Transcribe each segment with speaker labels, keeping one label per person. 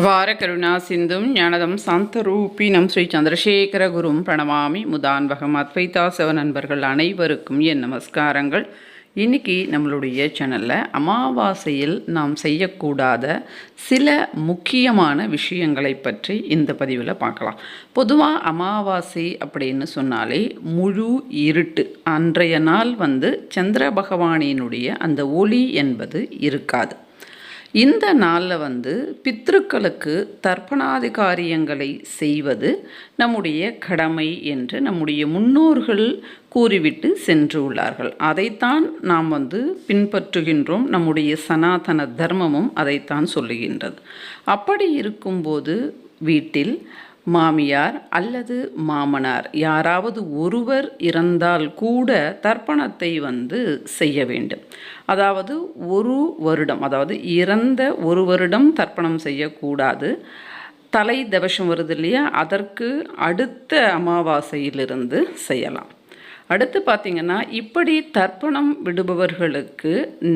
Speaker 1: அபார கருணா சிந்தும் ஞானதம் சாந்தரூபினம் ஸ்ரீ சந்திரசேகர குரும் பிரணமாமி முதான்வகம் அத்வைதா சிவ நண்பர்கள் அனைவருக்கும் என் நமஸ்காரங்கள். இன்னைக்கு நம்மளுடைய சேனலில் அமாவாசையில் நாம் செய்யக்கூடாத சில முக்கியமான விஷயங்களை பற்றி இந்த பதிவில் பார்க்கலாம். பொதுவாக அமாவாசை அப்படின்னு சொன்னாலே முழு இருட்டு. அன்றைய நாள் வந்து சந்திர பகவானினுடைய அந்த ஒளி என்பது இருக்காது. இந்த நாளில் வந்து பித்ருக்களுக்கு தர்ப்பணாதி காரியங்களை செய்வது நம்முடைய கடமை என்று நம்முடைய முன்னோர்கள் கூறிவிட்டு சென்று உள்ளார்கள். அதைத்தான் நாம் வந்து பின்பற்றுகின்றோம். நம்முடைய சனாதன தர்மமும் அதைத்தான் சொல்லுகின்றது. அப்படி இருக்கும்போது வீட்டில் மாமியார் அல்லது மாமனார். யாராவது ஒருவர் இறந்தால் கூட தர்ப்பணத்தை வந்து செய்ய வேண்டும். அதாவது ஒரு வருடம் அதாவது இறந்த ஒரு வருடம் தர்ப்பணம் செய்யக்கூடாது. தலை தவசம் வருது இல்லையா? அதற்கு அடுத்த அமாவாசையிலிருந்து செய்யலாம். அடுத்து பார்த்திங்கன்னா இப்படி தர்ப்பணம் விடுபவர்களுக்கு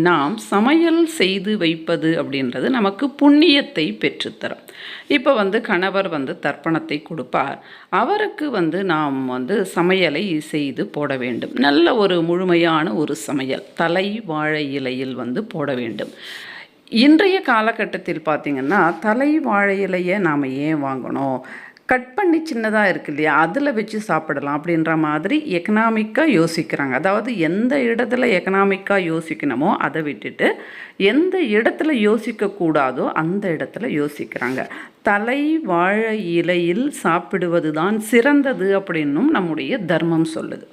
Speaker 1: நாம் சமையல் செய்து வைப்பது அப்படின்றது நமக்கு புண்ணியத்தை பெற்றுத்தரும். இப்போ வந்து கணவர் வந்து தர்ப்பணத்தை கொடுப்பார். அவருக்கு வந்து நாம் வந்து சமையலை செய்து போட வேண்டும். நல்ல ஒரு முழுமையான ஒரு சமையல் தலை வாழை இலையில் வந்து போட வேண்டும். இன்றைய காலகட்டத்தில் பார்த்திங்கன்னா தலை வாழை இலையை நாம் ஏன் வாங்கணும்? கட் பண்ணி சின்னதாக இருக்கு இல்லையா அதில் வச்சு சாப்பிடலாம் அப்படின்ற மாதிரி எக்கனாமிக்காக யோசிக்கிறாங்க. அதாவது எந்த இடத்துல எக்கனாமிக்காக யோசிக்கணுமோ அதை விட்டுட்டு எந்த இடத்துல யோசிக்கக்கூடாதோ அந்த இடத்துல யோசிக்கிறாங்க. தலை வாழை இலையில் சாப்பிடுவது தான் சிறந்தது அப்படின்னும் நம்முடைய தர்மம் சொல்லுது.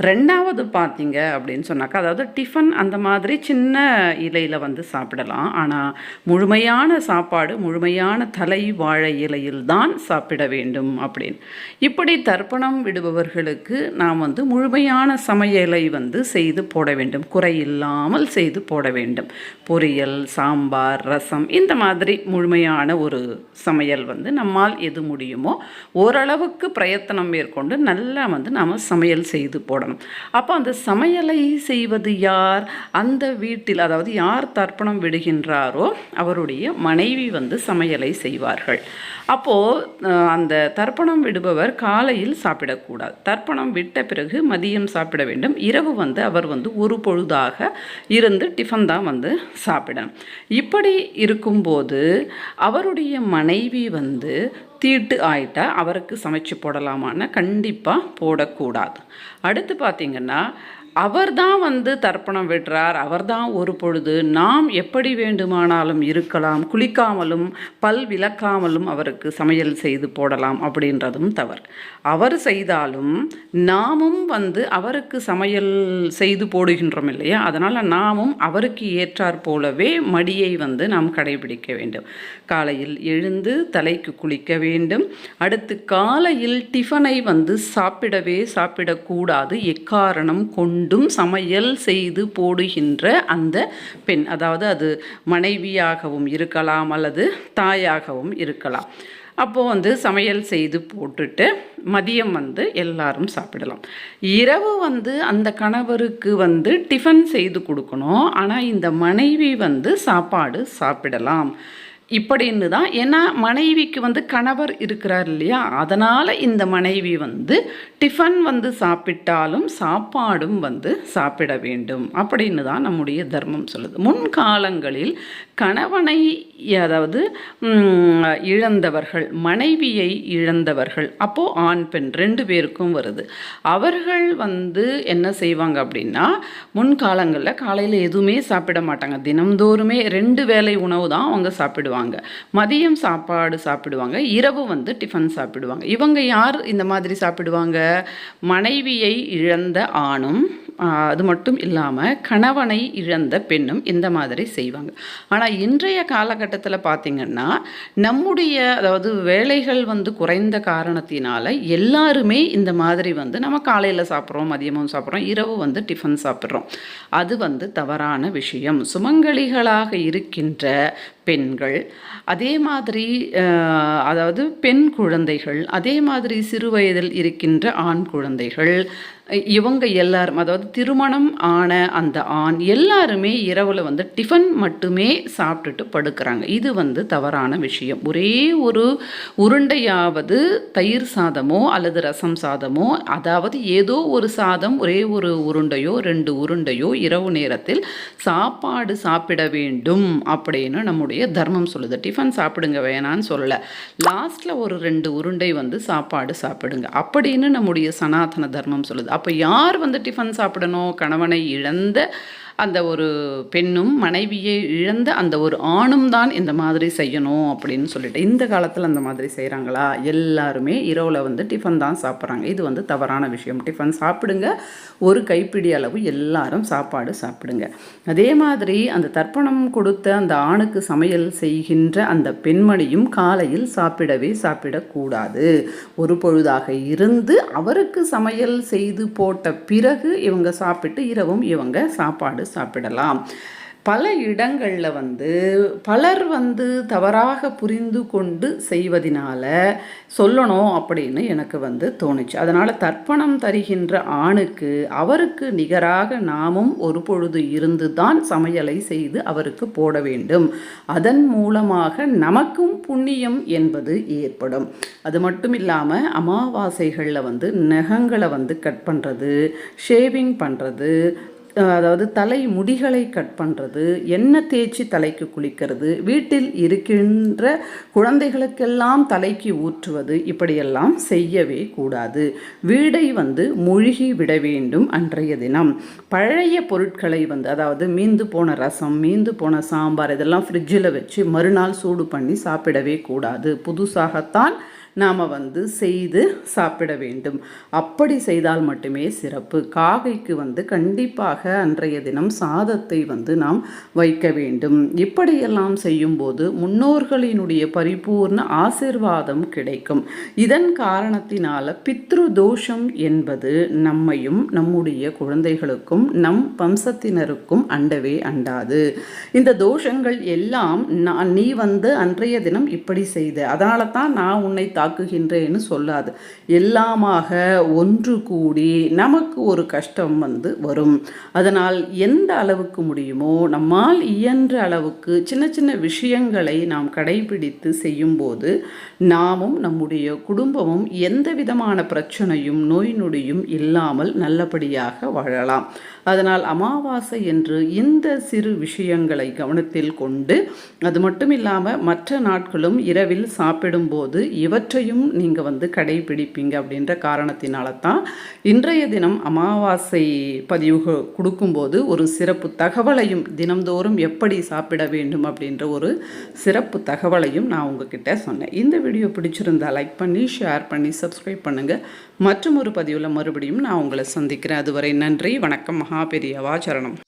Speaker 1: ரெண்டாவது பார்த்தீங்க அப்படின்னு சொன்னாக்கா அதாவது டிஃபன் அந்த மாதிரி சின்ன இலையில் வந்து சாப்பிடலாம். ஆனால் முழுமையான சாப்பாடு முழுமையான தலை வாழை இலையில் தான் சாப்பிட வேண்டும் அப்படின்னு. இப்படி தர்ப்பணம் விடுபவர்களுக்கு நாம் வந்து முழுமையான சமையலை வந்து செய்து போட வேண்டும். குறையில்லாமல் செய்து போட வேண்டும். பொரியல் சாம்பார் ரசம் இந்த மாதிரி முழுமையான ஒரு சமையல் வந்து நம்மால் எது முடியுமோ ஓரளவுக்கு பிரயத்தனம் மேற்கொண்டு நல்லா வந்து நாம் சமையல் செய்து போடணும் அப்போ அந்த சமையலை செய்வது யார்? அந்த வீட்டில் அதாவது யார் தர்ப்பணம் விடுகின்றாரோ அவருடைய மனைவி வந்து சமையலை செய்வார்கள். அப்போது அந்த தர்ப்பணம் விடுபவர் காலையில் சாப்பிடக்கூடாது. தர்ப்பணம் விட்ட பிறகு மதியம் சாப்பிட வேண்டும். இரவு வந்து அவர் வந்து ஒரு பொழுதாக இருந்து டிஃபன் தான் வந்து சாப்பிடணும். இப்படி இருக்கும்போது அவருடைய மனைவி வந்து தீட்டு ஆயிட்டா அவருக்கு சமைச்சு போடலாமான்னு கண்டிப்பாக போடக்கூடாது. அடுத்து பார்த்திங்கன்னா அவர் தான் வந்து தர்ப்பணம் விடுறார் அவர் தான் ஒரு பொழுது நாம் எப்படி வேண்டுமானாலும் இருக்கலாம் குளிக்காமலும் பல் விளக்காமலும் அவருக்கு சமையல் செய்து போடலாம் அப்படின்றதும் தவறு. அவர் செய்தாலும் நாமும் வந்து அவருக்கு சமையல் செய்து போடுகின்றோம் இல்லையா? அதனால் நாமும் அவருக்கு ஏற்றாற் போலவே மடியை வந்து நாம் கடைபிடிக்க வேண்டும். காலையில் எழுந்து தலைக்கு குளிக்க வேண்டும். அடுத்து காலையில் டிஃபனை வந்து சாப்பிடவே சாப்பிடக்கூடாது. எக்காரணம் கொண்டும் சமையல் செய்து போடுகின்ற அந்த பெண் அதாவது அது மனைவியாகவும் இருக்கலாம் அல்லது தாயாகவும் இருக்கலாம். அப்போது வந்து சமையல் செய்து போட்டுட்டு மதியம் வந்து எல்லாரும் சாப்பிடலாம். இரவு வந்து அந்த கணவருக்கு வந்து டிஃபன் செய்து கொடுக்கணும். ஆனால் இந்த மனைவி வந்து சாப்பாடு சாப்பிடலாம். இப்படின்னு தான். ஏன்னா மனைவிக்கு வந்து கணவர் இருக்கிறார் இல்லையா? அதனால் இந்த மனைவி வந்து டிஃபன் வந்து சாப்பிட்டாலும் சாப்பாடும் வந்து சாப்பிட வேண்டும். அப்படின்னு தான் நம்முடைய தர்மம் சொல்லுது. முன்காலங்களில் கணவனை அதாவது இழந்தவர்கள் மனைவியை இழந்தவர்கள் அப்போது ஆண் பெண் ரெண்டு பேருக்கும் வருது. அவர்கள் வந்து என்ன செய்வாங்க அப்படின்னா முன்காலங்களில் காலையில் எதுவுமே சாப்பிட மாட்டாங்க. தினம்தோறுமே ரெண்டு வேலை உணவு தான் அவங்க சாப்பிடுவாங்க. மதியம் சாப்பாடு சாப்பிடுவாங்க. இரவு வந்து டிஃபன் சாப்பிடுவாங்க. இவங்க யார் இந்த மாதிரி சாப்பிடுவாங்க? மனைவியை இழந்த ஆணும் அது மட்டும் இல்லாமல் கணவனை இழந்த பெண்ணும் இந்த மாதிரி செய்வாங்க. ஆனால் இன்றைய காலகட்டத்தில் பார்த்திங்கன்னா நம்முடைய அதாவது வேலைகள் வந்து குறைந்த காரணத்தினால எல்லாருமே இந்த மாதிரி வந்து நம்ம காலையில் சாப்பிட்றோம் மதியமும் சாப்பிட்றோம் இரவு வந்து டிஃபன் சாப்பிட்றோம். அது வந்து தவறான விஷயம். சுமங்கலிகளாக இருக்கின்ற பெண்கள் அதே மாதிரி அதாவது பெண் குழந்தைகள் அதே மாதிரி சிறு வயதில் இருக்கின்ற ஆண் குழந்தைகள் இவங்க எல்லாரும் அதாவது திருமணம் ஆன அந்த ஆண் எல்லாருமே இரவில் வந்து டிஃபன் மட்டுமே சாப்பிட்டுட்டு படுக்கிறாங்க. இது வந்து தவறான விஷயம். ஒரே ஒரு உருண்டையாவது தயிர் சாதமோ அல்லது ரசம் சாதமோ அதாவது ஏதோ ஒரு சாதம் ஒரே ஒரு உருண்டையோ ரெண்டு உருண்டையோ இரவு நேரத்தில் சாப்பாடு சாப்பிட வேண்டும் அப்படின்னு நம்முடைய தர்மம் சொல்லுது. டிஃபன் சாப்பிடுங்க வேணான்னு சொல்லலை. லாஸ்ட்டில் ஒரு ரெண்டு உருண்டை வந்து சாப்பாடு சாப்பிடுங்க அப்படின்னு நம்முடைய சனாதன தர்மம் சொல்லுது. அப்போ யார் வந்து டிஃபன் சாப்பிடணும்? கணவனை இழந்த அந்த ஒரு பெண்ணும் மனைவியை இழந்த அந்த ஒரு ஆணும் தான் இந்த மாதிரி செய்யணும் அப்படின்னு சொல்லிட்டு இந்த காலத்தில் அந்த மாதிரி செய்கிறாங்களா எல்லாருமே இரவில் வந்து டிஃபன் தான் சாப்பிட்றாங்க. இது வந்து தவறான விஷயம். டிஃபன் சாப்பிடுங்க. ஒரு கைப்பிடி அளவு எல்லாரும் சாப்பாடு சாப்பிடுங்க. அதே மாதிரி அந்த தர்ப்பணம் கொடுத்த அந்த ஆணுக்கு சமையல் செய்கின்ற அந்த பெண்மணியும் காலையில் சாப்பிடவே சாப்பிடக்கூடாது. ஒரு பொழுதாக இருந்து அவருக்கு சமையல் செய்து போட்ட பிறகு இவங்க சாப்பிட்டு இரவும் இவங்க சாப்பாடு சாப்பிடலாம். பல இடங்களில் வந்து பலர் வந்து தவறாக புரிந்து கொண்டு செய்வதனால சொல்லணும் அப்படின்னு எனக்கு வந்து தோணுச்சு. அதனால் தர்ப்பணம் தருகின்ற ஆணுக்கு அவருக்கு நிகராக நாமும் ஒரு பொழுது இருந்து தான் சமையலை செய்து அவருக்கு போட வேண்டும். அதன் மூலமாக நமக்கும் புண்ணியம் என்பது ஏற்படும். அது மட்டும் இல்லாமல் அமாவாசைகளில் வந்து நகங்களை வந்து கட் பண்ணுறது ஷேவிங் பண்ணுறது அதாவது தலை முடிகளை கட் பண்ணுறது எண்ணெய் தேய்ச்சி தலைக்கு குளிக்கிறது வீட்டில் இருக்கின்ற குழந்தைகளுக்கெல்லாம் தலைக்கு ஊற்றுவது இப்படியெல்லாம் செய்யவே கூடாது. வீடை வந்து மூழ்கி விட வேண்டும் அன்றைய தினம். பழைய பொருட்களை வந்து அதாவது மீந்து போன ரசம் மீந்து போன சாம்பார் இதெல்லாம் ஃப்ரிட்ஜில் வச்சு மறுநாள் சூடு பண்ணி சாப்பிடவே கூடாது. புதுசாகத்தான் நாம் வந்து செய்து சாப்பிட வேண்டும். அப்படி செய்தால் மட்டுமே சிறப்பு. காகைக்கு வந்து கண்டிப்பாக அன்றைய தினம் சாதத்தை வந்து நாம் வைக்க வேண்டும். இப்படியெல்லாம் செய்யும்போது முன்னோர்களினுடைய பரிபூர்ண ஆசிர்வாதம் கிடைக்கும். இதன் காரணத்தினால பித்ரு தோஷம் என்பது நம்மையும் நம்முடைய குழந்தைகளுக்கும் நம் வம்சத்தினருக்கும் அண்டவே அண்டாது. இந்த தோஷங்கள் எல்லாம் நான் நீ வந்து அன்றைய தினம் இப்படி செய்த. அதனால தான் நான் உன்னை ஆக்குகின்றேன்னு சொல்லாது. எல்லாமாக ஒன்று கூடி நமக்கு ஒரு கஷ்டம் வந்து வரும். அதனால் எந்த அளவுக்கு முடியுமோ நம்மால் இயன்ற அளவுக்கு சின்ன சின்ன விஷயங்களை நாம் கடைபிடித்து செய்யும்போது நாமும் நம்முடைய குடும்பமும் எந்த விதமான பிரச்சனையும் நோய் நொடியும் இல்லாமல் நல்லபடியாக வாழலாம். அதனால் அமாவாசை என்று இந்த சிறு விஷயங்களை கவனத்தில் கொண்டு அது மட்டும் இல்லாமல் மற்ற நாட்களும் இரவில் சாப்பிடும்போது அவற்றையும் நீங்கள் வந்து கடைபிடிப்பீங்க அப்படின்ற காரணத்தினால தான் இன்றைய தினம் அமாவாசை பதிவு கொடுக்கும்போது ஒரு சிறப்பு தகவலையும் தினம்தோறும் எப்படி சாப்பிட வேண்டும் அப்படின்ற ஒரு சிறப்பு தகவலையும் நான் உங்ககிட்ட சொன்னேன். இந்த வீடியோ பிடிச்சிருந்தா லைக் பண்ணி ஷேர் பண்ணி சப்ஸ்கிரைப் பண்ணுங்கள் மற்றும் ஒரு பதிவில் மறுபடியும் நான் உங்களை சந்திக்கிறேன். அதுவரை நன்றி வணக்கம் மகா பெரியவா சரணம்.